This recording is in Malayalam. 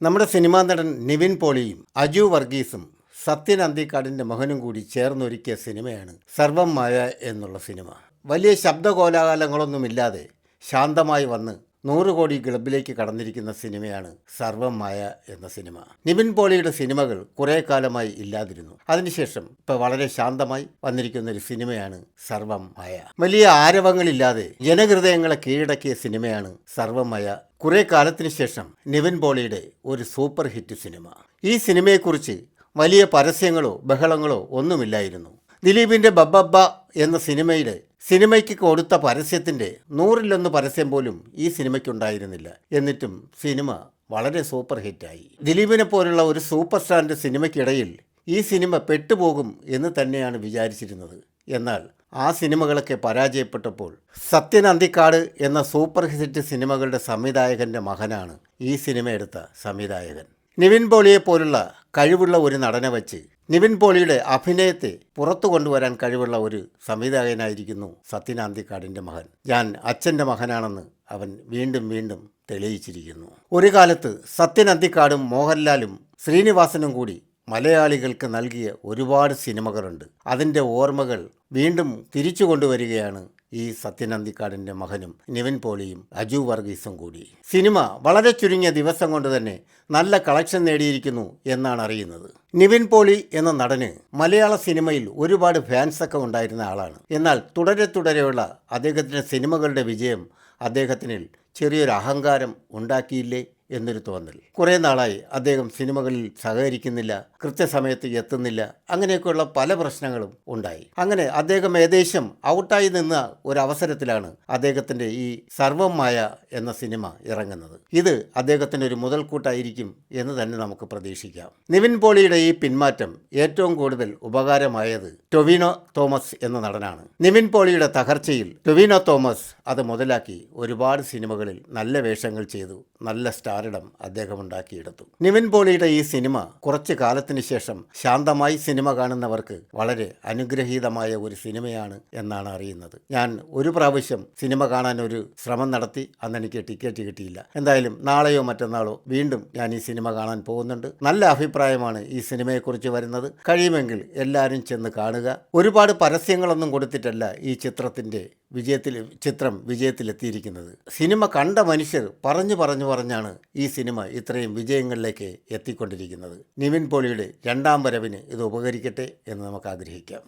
നമ്മുടെ സിനിമാ നടൻ നിവിൻ പോളിയും അജു വർഗീസും സത്യൻ അന്തിക്കാടിന്റെ മകനും കൂടി ചേർന്നൊരുക്കിയ സിനിമയാണ് സർവം മായ എന്നുള്ള സിനിമ. വലിയ ശബ്ദകോലാഹലങ്ങളൊന്നുമില്ലാതെ ശാന്തമായി വന്ന് നൂറ് കോടി ക്ലബിലേക്ക് കടന്നിരിക്കുന്ന സിനിമയാണ് സർവം മായ എന്ന സിനിമ. നിവിൻ പോളിയുടെ സിനിമകൾ കുറേ കാലമായി ഇല്ലാതിരുന്നു. അതിനുശേഷം ഇപ്പോൾ വളരെ ശാന്തമായി വന്നിരിക്കുന്ന ഒരു സിനിമയാണ് സർവം മായ വലിയ ആരവങ്ങളില്ലാതെ ജനഹൃദയങ്ങളെ കീഴടക്കിയ സിനിമയാണ് സർവം മായ കുറെ കാലത്തിന് ശേഷം നിവിൻ പോളിയുടെ ഒരു സൂപ്പർ ഹിറ്റ് സിനിമ. ഈ സിനിമയെക്കുറിച്ച് വലിയ പരസ്യങ്ങളോ ബഹളങ്ങളോ ഒന്നുമില്ലായിരുന്നു. ദിലീപിന്റെ ബബ്ബബ്ബ എന്ന സിനിമയിലെ സിനിമയ്ക്ക് കൊടുത്ത പരസ്യത്തിന്റെ നൂറിലൊന്ന് പരസ്യം പോലും ഈ സിനിമയ്ക്കുണ്ടായിരുന്നില്ല. എന്നിട്ടും സിനിമ വളരെ സൂപ്പർ ഹിറ്റായി. ദിലീപിനെ പോലുള്ള ഒരു സൂപ്പർ സ്റ്റാറിന്റെ സിനിമയ്ക്കിടയിൽ ഈ സിനിമ പെട്ടുപോകും എന്ന് തന്നെയാണ് വിചാരിച്ചിരുന്നത്. എന്നാൽ ആ സിനിമകളൊക്കെ പരാജയപ്പെട്ടപ്പോൾ സത്യൻ അന്തിക്കാട് എന്ന സൂപ്പർ ഹിറ്റ് സിനിമകളുടെ സംവിധായകന്റെ മകനാണ് ഈ സിനിമ എടുത്ത സംവിധായകൻ. നിവിൻ പോളിയെ പോലുള്ള കഴിവുള്ള ഒരു നടനെ വച്ച് നിവിൻ പോളിയുടെ അഭിനയത്തെ പുറത്തു കൊണ്ടുവരാൻ കഴിവുള്ള ഒരു സംവിധായകനായിരിക്കുന്നു സത്യനാന്തിക്കാടിന്റെ മകൻ. ഞാൻ അച്ഛന്റെ മകനാണെന്ന് അവൻ വീണ്ടും വീണ്ടും തെളിയിച്ചിരിക്കുന്നു. ഒരു കാലത്ത് സത്യൻ അന്തിക്കാടും മോഹൻലാലും ശ്രീനിവാസനും കൂടി മലയാളികൾക്ക് നൽകിയ ഒരുപാട് സിനിമകളുണ്ട്. അതിന്റെ ഓർമ്മകൾ വീണ്ടും തിരിച്ചു കൊണ്ടുവരികയാണ് ഈ സത്യനന്ദിക്കാടിന്റെ മകനും നിവിൻ പോളിയും അജു വർഗീസും കൂടി. സിനിമ വളരെ ചുരുങ്ങിയ ദിവസം കൊണ്ട് തന്നെ നല്ല കളക്ഷൻ നേടിയിരിക്കുന്നു എന്നാണ് അറിയുന്നത്. നിവിൻ പോളി എന്ന നടന് മലയാള സിനിമയിൽ ഒരുപാട് ഫാൻസൊക്കെ ഉണ്ടായിരുന്ന ആളാണ്. എന്നാൽ തുടരെ തുടരെയുള്ള അദ്ദേഹത്തിന്റെ സിനിമകളുടെ വിജയം അദ്ദേഹത്തിന് ചെറിയൊരു അഹങ്കാരം ഉണ്ടാക്കിയില്ലേ? എന്നൊരു തോന്നൽ. കുറേ നാളായി അദ്ദേഹം സിനിമകളിൽ സഹകരിക്കുന്നില്ല കൃത്യസമയത്ത് എത്തുന്നില്ല അങ്ങനെയൊക്കെയുള്ള പല പ്രശ്നങ്ങളും ഉണ്ടായി. അങ്ങനെ അദ്ദേഹം ഏകദേശം ഔട്ടായി നിന്ന ഒരു അവസരത്തിലാണ് അദ്ദേഹത്തിന്റെ ഈ സർവമായ എന്ന സിനിമ ഇറങ്ങുന്നത്. ഇത് അദ്ദേഹത്തിന്റെ ഒരു മുതൽക്കൂട്ടായിരിക്കും എന്ന് തന്നെ നമുക്ക് പ്രതീക്ഷിക്കാം. നിവിൻ പോളിയുടെ ഈ പിന്മാറ്റം ഏറ്റവും കൂടുതൽ ഉപകാരമായത് ടൊവിനോ തോമസ് എന്ന നടനാണ്. നിവിൻ പോളിയുടെ തകർച്ചയിൽ ടൊവിനോ തോമസ് അത് മുതലാക്കി ഒരുപാട് സിനിമകളിൽ നല്ല വേഷങ്ങൾ ചെയ്തു നല്ല സ്റ്റാറിടം അദ്ദേഹം ഉണ്ടാക്കിയെടുത്തു. നിവിൻ പോളിയുടെ ഈ സിനിമ കുറച്ചു കാലത്തിന് ശേഷം ശാന്തമായി സിനിമ കാണുന്നവർക്ക് വളരെ അനുഗ്രഹീതമായ ഒരു സിനിമയാണ് എന്നാണ് അറിയുന്നത്. ഞാൻ ഒരു പ്രാവശ്യം സിനിമ കാണാൻ ഒരു ശ്രമം നടത്തി അന്ന് എനിക്ക് ടിക്കറ്റ് കിട്ടിയില്ല. എന്തായാലും നാളെയോ മറ്റന്നാളോ വീണ്ടും ഞാൻ ഈ സിനിമ കാണാൻ പോകുന്നുണ്ട്. നല്ല അഭിപ്രായമാണ് ഈ സിനിമയെക്കുറിച്ച് വരുന്നത്. കഴിയുമെങ്കിൽ എല്ലാവരും ചെന്ന് കാണുക. ഒരുപാട് പരസ്യങ്ങളൊന്നും കൊടുത്തിട്ടല്ല ഈ ചിത്രത്തിന്റെ വിജയത്തിൽ ചിത്രം വിജയത്തിലെത്തിയിരിക്കുന്നത്. സിനിമ കണ്ട മനുഷ്യർ പറഞ്ഞു പറഞ്ഞു പറഞ്ഞാണ് ഈ സിനിമ ഇത്രയും വിജയങ്ങളിലേക്ക് എത്തിക്കൊണ്ടിരിക്കുന്നത്. നിവിൻ പോളിയുടെ രണ്ടാം വരവിന് ഇത് ഉപകരിക്കട്ടെ എന്ന് നമുക്ക് ആഗ്രഹിക്കാം.